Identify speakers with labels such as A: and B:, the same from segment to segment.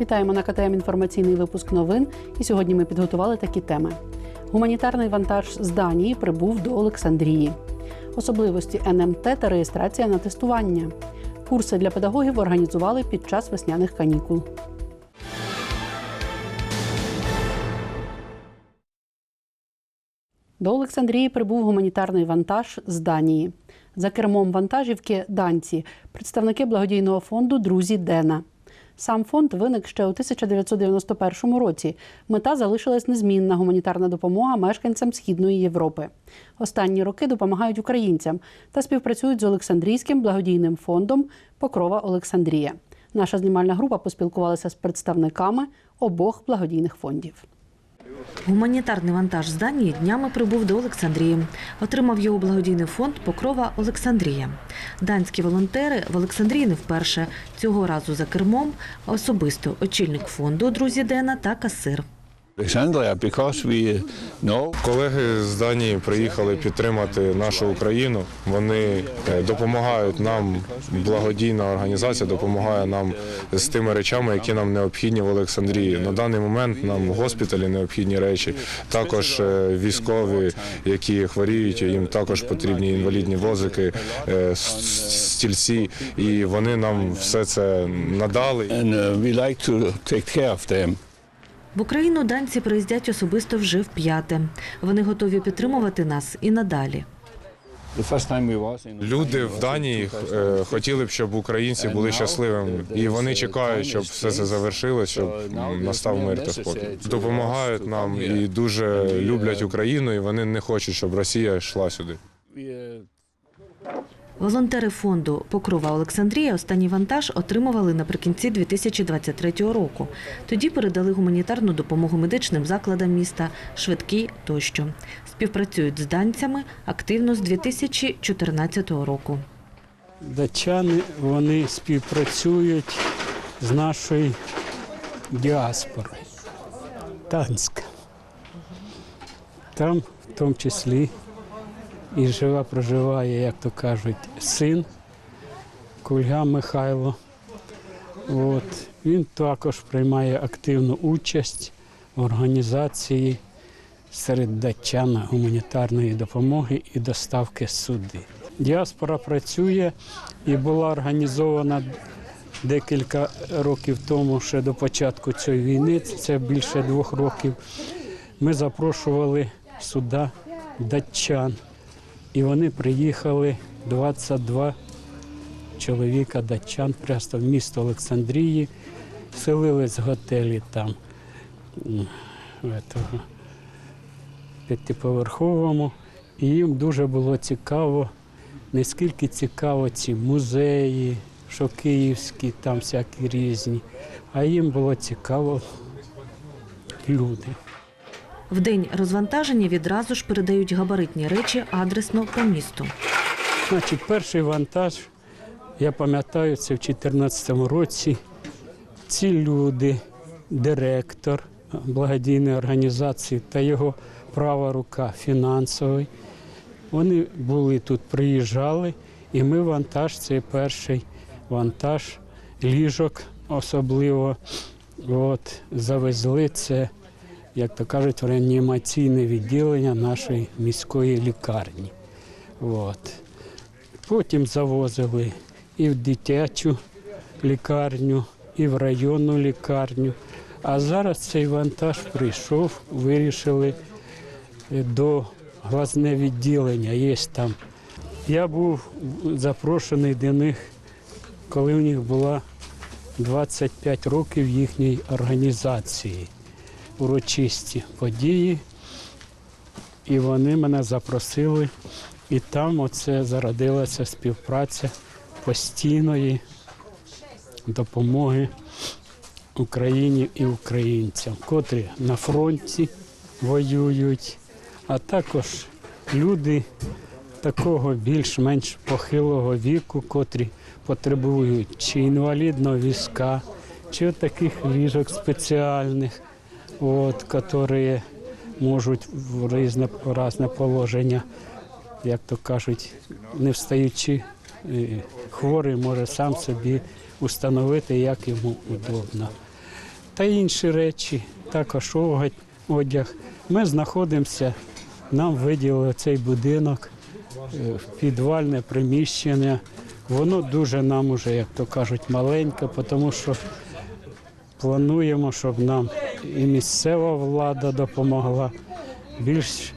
A: Вітаємо на КТМ інформаційний випуск новин. І сьогодні ми підготували такі теми: гуманітарний вантаж з Данії прибув до Олександрії, особливості НМТ та реєстрація на тестування. Курси для педагогів організували під час весняних канікул. До Олександрії прибув гуманітарний вантаж з Данії. За кермом вантажівки данці, представники благодійного фонду Друзі Дена. Сам фонд виник ще у 1991 році. Мета залишилась незмінна гуманітарна допомога мешканцям Східної Європи. Останні роки допомагають українцям та співпрацюють з Олександрійським благодійним фондом Покрова Олександрія. Наша знімальна група поспілкувалася з представниками обох благодійних фондів.
B: Гуманітарний вантаж з Данії днями прибув до Олександрії. Отримав його благодійний фонд Покрова Олександрія. Данські волонтери в Олександрії не вперше. Цього разу за кермом особисто очільник фонду друзі Дена та касир.
C: Know
D: Колеги з Данії приїхали підтримати нашу Україну. Вони е, допомагають нам. Благодійна організація допомагає нам з тими речами, які нам необхідні в Олександрії. На даний момент нам в госпіталі необхідні речі. Також е, військові, які хворіють, їм також потрібні інвалідні возики, е, стільці, і вони нам все це надали.
C: and uh, we like to take care of them.
B: В Україну данці приїздять особисто вже вп'яте. Вони готові підтримувати нас і надалі.
D: Люди в Данії е, хотіли б, щоб українці були щасливими, і вони чекають, щоб все це завершилося, щоб настав мир та спокій. Допомагають нам і дуже люблять Україну, і вони не хочуть, щоб Росія йшла сюди.
B: Волонтери фонду Покрова Олександрія останній вантаж отримували наприкінці 2023 року. Тоді передали гуманітарну допомогу медичним закладам міста, швидкі тощо. Співпрацюють з данцями активно з 2014 року.
E: Датчани вони співпрацюють з нашою діаспорою. Танська. Там в тому числі і жива проживає, як то кажуть, син Кульга Михайло. От. Він також приймає активну участь в організації серед датчан гуманітарної допомоги і доставки суди. Діаспора працює і була організована декілька років тому, ще до початку цієї війни, це більше двох років. Ми запрошували сюди датчан, і вони приїхали 22 чоловіка датчан просто в місто Олександрії, селились в готелі там в этого, п'ятиповерховому. І їм дуже було цікаво, наскільки цікаво ці музеї, що київські, там всякі різні. А їм було цікаво люди.
B: В день розвантаження відразу ж передають габаритні речі адресно по місту.
E: Значить, перший вантаж, я пам'ятаю, це в 2014 році. Ці люди, директор благодійної організації та його права рука фінансовий, вони були тут, приїжджали, і ми вантаж, цей перший вантаж ліжок особливо от, завезли це, як то кажуть, в реанімаційне відділення нашої міської лікарні. От. Потім завозили і в дитячу лікарню, і в районну лікарню. А зараз цей вантаж прийшов, вирішили е, до глазне відділення. Є там. Я був запрошений до них, коли у них була 25 років їхньої організації, урочисті події. І вони мене запросили, і там оце зародилася співпраця постійної допомоги Україні і українцям, котрі на фронті воюють, а також люди такого більш-менш похилого віку, котрі потребують чи інвалідного візка, чи таких ліжок спеціальних, от, які можуть в різне, різне положення, як то кажуть, не встаючи, е, хворий може сам собі установити, як йому удобно. та інші речі, також одяг- одяг. Ми знаходимося, нам виділили цей будинок, е, підвальне приміщення. Воно дуже нам уже, як то кажуть, маленьке, тому що плануємо, щоб нам і місцева влада допомогла. Більш,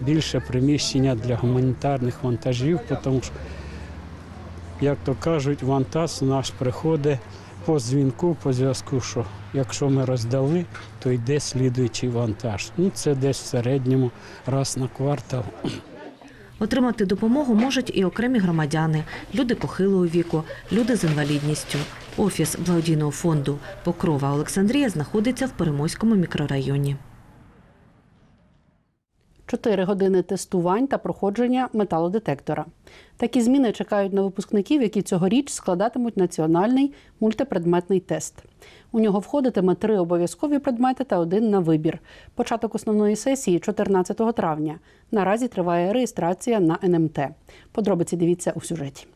E: більше приміщення для гуманітарних вантажів, тому що, як то кажуть, вантаж наш приходить по дзвінку, по зв'язку, що якщо ми роздали, то йде слідуючий вантаж. Ну, це десь в середньому раз на квартал.
B: Отримати допомогу можуть і окремі громадяни, люди похилого віку, люди з інвалідністю. Офіс благодійного фонду Покрова Олександрія знаходиться в Перемойському мікрорайоні.
A: Чотири години тестувань та проходження металодетектора. Такі зміни чекають на випускників, які цьогоріч складатимуть національний мультипредметний тест. У нього входитиме три обов'язкові предмети та один на вибір. Початок основної сесії 14 травня. Наразі триває реєстрація на НМТ. Подробиці дивіться у сюжеті.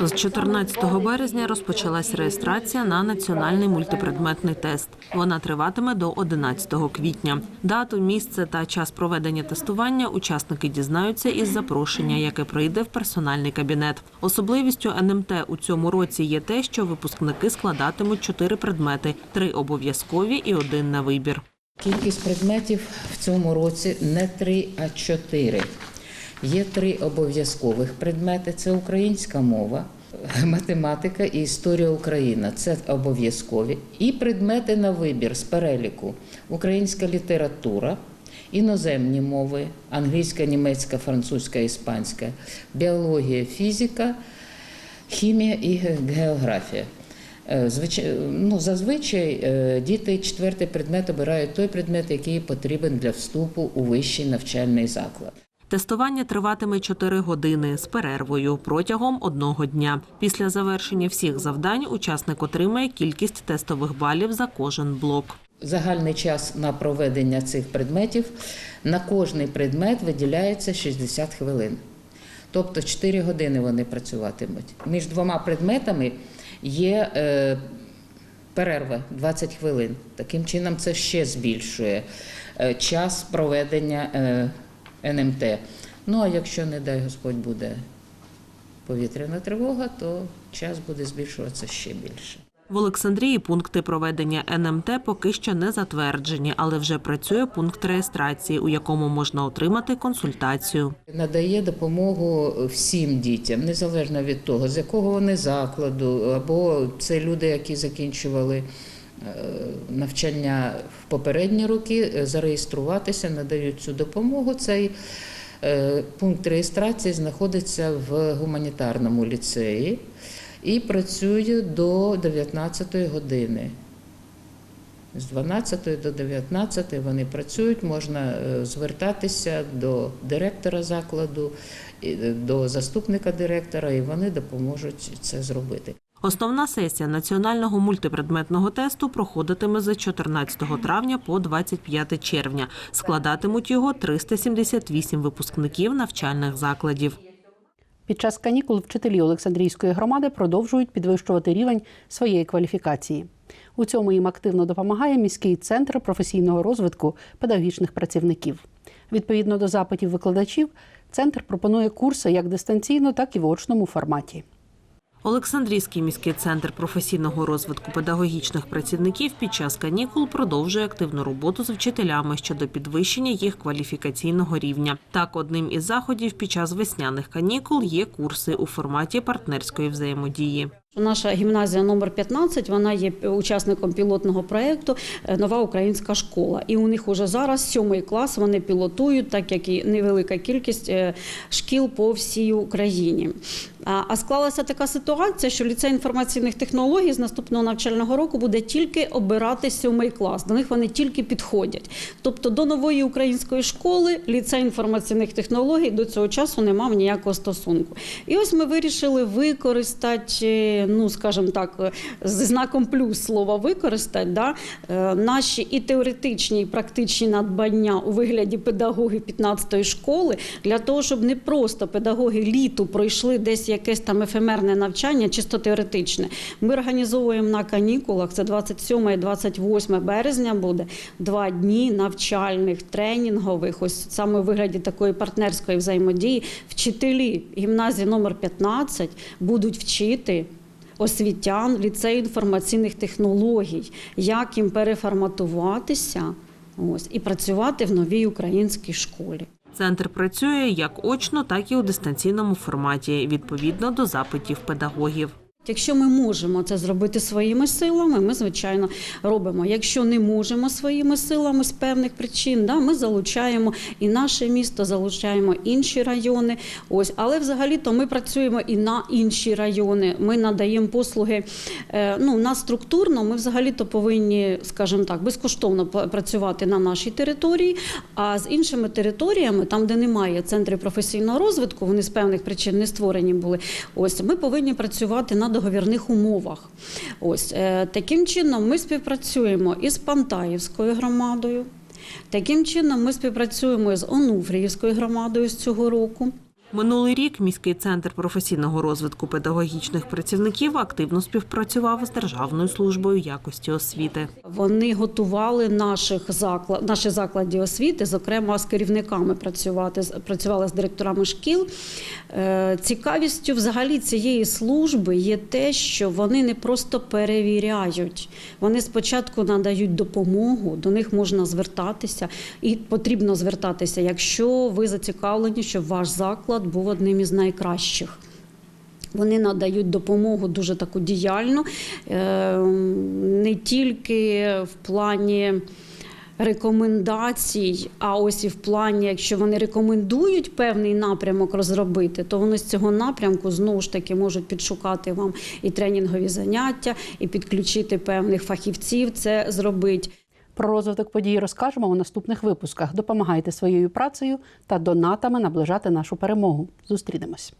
F: З 14 березня розпочалась реєстрація на національний мультипредметний тест. Вона триватиме до 11 квітня. Дату, місце та час проведення тестування учасники дізнаються із запрошення, яке прийде в персональний кабінет. Особливістю НМТ у цьому році є те, що випускники складатимуть чотири предмети: три обов'язкові і один на вибір.
G: Кількість предметів в цьому році не три, а чотири. Є три обов'язкових предмети: це українська мова, математика і історія України. Це обов'язкові. І предмети на вибір з переліку: українська література, іноземні мови, англійська, німецька, французька, іспанська, біологія, фізика, хімія і географія. Е, ну, зазвичай е, діти четвертий предмет обирають той предмет, який потрібен для вступу у вищий навчальний заклад.
F: Тестування триватиме 4 години з перервою протягом одного дня. Після завершення всіх завдань учасник отримає кількість тестових балів за кожен блок.
G: Загальний час на проведення цих предметів на кожний предмет виділяється 60 хвилин. Тобто 4 години вони працюватимуть. Між двома предметами є е, перерва 20 хвилин. Таким чином, це ще збільшує е, час проведення е, НМТ. Ну а якщо, не дай Господь, буде повітряна тривога, то час буде збільшуватися ще більше.
F: В Олександрії пункти проведення НМТ поки що не затверджені, але вже працює пункт реєстрації, у якому можна отримати консультацію.
G: Надає допомогу всім дітям, незалежно від того, з якого вони закладу, або це люди, які закінчували навчання в попередні роки, е, зареєструватися, надають цю допомогу. Цей е, пункт реєстрації знаходиться в гуманітарному ліцеї і працює до 19 години. З 12 до 19 вони працюють, можна е, звертатися до директора закладу, е, до заступника директора, і вони допоможуть це зробити.
F: Основна сесія національного мультипредметного тесту проходитиме з 14 травня по 25 червня. Складатимуть його 378 випускників навчальних закладів.
A: Під час канікул вчителі Олександрійської громади продовжують підвищувати рівень своєї кваліфікації. У цьому їм активно допомагає міський центр професійного розвитку педагогічних працівників. Відповідно до запитів викладачів, центр пропонує курси як дистанційно, так і в очному форматі.
F: Олександрійський міський центр професійного розвитку педагогічних працівників під час канікул продовжує активну роботу з вчителями щодо підвищення їх кваліфікаційного рівня. Так, одним із заходів під час весняних канікул є курси у форматі партнерської взаємодії.
H: Наша гімназія номер 15, вона є учасником пілотного проєкту е, Нова українська школа. І у них уже зараз сьомий клас вони пілотують, так як і невелика кількість е, шкіл по всій Україні. А склалася така ситуація, що ліцей інформаційних технологій з наступного навчального року буде тільки обирати сьомий клас. До них вони тільки підходять. Тобто до нової української школи ліцей інформаційних технологій до цього часу не мав ніякого стосунку. І ось ми вирішили використати, ну скажімо так, зі знаком плюс слова використати да, е, наші і теоретичні, і практичні надбання у вигляді педагогів 15-ї школи для того, щоб не просто педагоги літу пройшли десь якесь там ефемерне навчання, чисто теоретичне. Ми організовуємо на канікулах, це 27 і 28 березня буде, два дні навчальних, тренінгових, ось саме у вигляді такої партнерської взаємодії. Вчителі гімназії номер 15 будуть вчити освітян ліцею інформаційних технологій, як їм переформатуватися ось, і працювати в новій українській школі.
F: Центр працює як очно, так і у дистанційному форматі, відповідно до запитів педагогів.
H: Якщо ми можемо це зробити своїми силами, ми звичайно робимо. Якщо не можемо своїми силами з певних причин, да, ми залучаємо і наше місто, залучаємо інші райони. Ось, але взагалі-то ми працюємо і на інші райони. Ми надаємо послуги. Е, ну, на структурно ми взагалі-то повинні, скажімо так, безкоштовно працювати на нашій території. А з іншими територіями, там, де немає центрів професійного розвитку, вони з певних причин не створені були. Ось ми повинні працювати на договірних умовах. Ось е, таким чином ми співпрацюємо із Пантаївською громадою. Таким чином ми співпрацюємо з Онуфріївською громадою з цього року.
F: Минулий рік міський центр професійного розвитку педагогічних працівників активно співпрацював з Державною службою якості освіти.
H: Вони готували наших заклад, наші заклади освіти, зокрема з керівниками працювати, працювали з директорами шкіл. Е, Цікавістю взагалі цієї служби є те, що вони не просто перевіряють, вони спочатку надають допомогу, до них можна звертатися, і потрібно звертатися, якщо ви зацікавлені, щоб ваш заклад був одним із найкращих. Вони надають допомогу дуже таку діяльну, е, не тільки в плані рекомендацій, а ось і в плані, якщо вони рекомендують певний напрямок розробити, то вони з цього напрямку знову ж таки можуть підшукати вам і тренінгові заняття, і підключити певних фахівців це зробити.
A: Про розвиток подій розкажемо у наступних випусках. Допомагайте своєю працею та донатами наближати нашу перемогу. Зустрінемось.